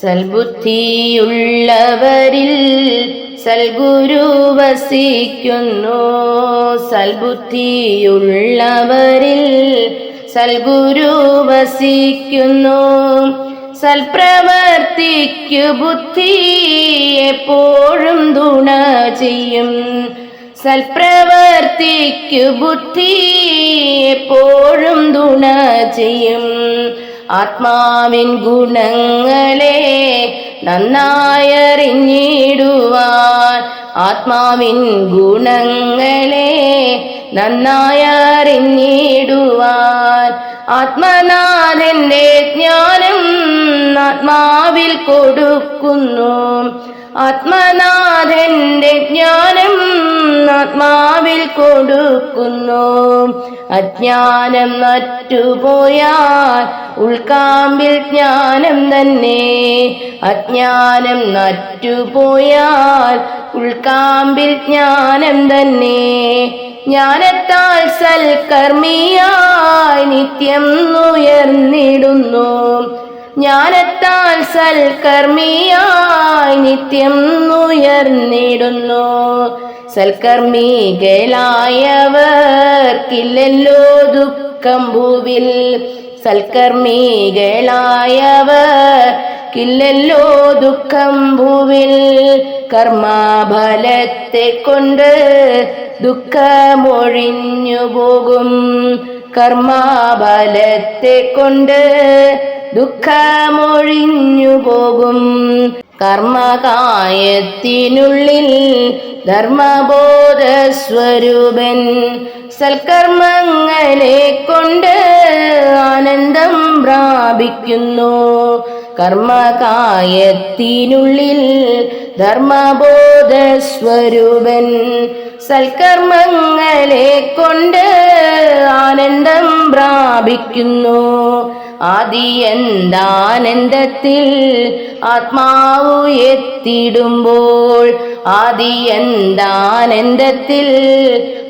സൽബുദ്ധിയുള്ളവരിൽ സൽഗുരു വസിക്കുന്നു. സൽബുദ്ധിയുള്ളവരിൽ സൽഗുരു വസിക്കുന്നു. സൽപ്രവർത്തിക്കു ബുദ്ധി എപ്പോഴും തുണ ചെയ്യും. സൽപ്രവർത്തിക്കു ബുദ്ധി എപ്പോഴും തുണ ചെയ്യും. ആത്മാവിൻ ഗുണങ്ങളെ നന്നായറിഞ്ഞിടുവാൻ. ആത്മാവിൻ ഗുണങ്ങളെ നന്നായറിഞ്ഞിടുവാൻ. ആത്മനാഥന്റെ ജ്ഞാനം ആത്മാവിൽ കൊടുക്കുന്നു. ആത്മനാഥന്റെ ജ്ഞാനം ആത്മാവിൽ കൊടുക്കുന്നു. അജ്ഞാനം നറ്റുപോയാൽ ഉൾക്കാമ്പിൽ ജ്ഞാനം തന്നെ. അജ്ഞാനം നറ്റുപോയാൽ ഉൾക്കാമ്പിൽ ജ്ഞാനം തന്നെ. ജ്ഞാനത്താൽ സൽക്കർമ്മിയായി നിത്യം ഉയർന്നിടുന്നു. ജ്ഞാനത്താൽ സൽക്കർമ്മിയായി നിത്യം ഉയർന്നിടുന്നു. സൽക്കർമ്മികളായവർക്കില്ലല്ലോ ദുഃഖം ഭൂവിൽ. സൽക്കർമ്മികളായവർക്കില്ലല്ലോ ദുഃഖം ഭൂവിൽ. കർമാഫലത്തെ കൊണ്ട് ദുഃഖമൊഴിഞ്ഞു പോകും. കർമാഫലത്തെ കൊണ്ട് ദുഃഖമൊഴിഞ്ഞു പോകും. കർമ്മകായത്തിനുള്ളിൽ ധർമ്മബോധ സ്വരൂപൻ സൽക്കർമ്മങ്ങളെ കൊണ്ട് ആനന്ദം പ്രാപിക്കുന്നു. കർമ്മകായത്തിനുള്ളിൽ ധർമ്മബോധസ്വരൂപൻ സൽക്കർമ്മങ്ങളെ കൊണ്ട് ആനന്ദം പ്രാപിക്കുന്നു. ആദിയന്താനന്ദത്തിൽ ആത്മാവ് എത്തിടുമ്പോൾ ആദിയന്താനന്ദത്തിൽ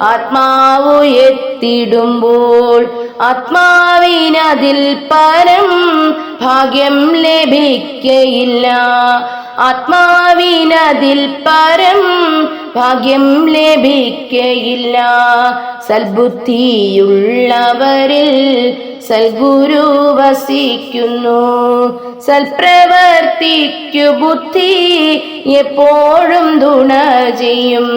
ആത്മാവ് എത്തിടുമ്പോൾ ആത്മാവിനതിൽ പരം ഭാഗ്യം ലഭിക്കയില്ല. ആത്മാവിനതിൽ പരം ഭാഗ്യം ലഭിക്കയില്ല. സൽബുദ്ധിയുള്ളവരിൽ സൽഗുരു വസിക്കുന്നു സൽപ്രവർത്തിക്കു ബുദ്ധി എപ്പോഴും തുണ ചെയ്യും.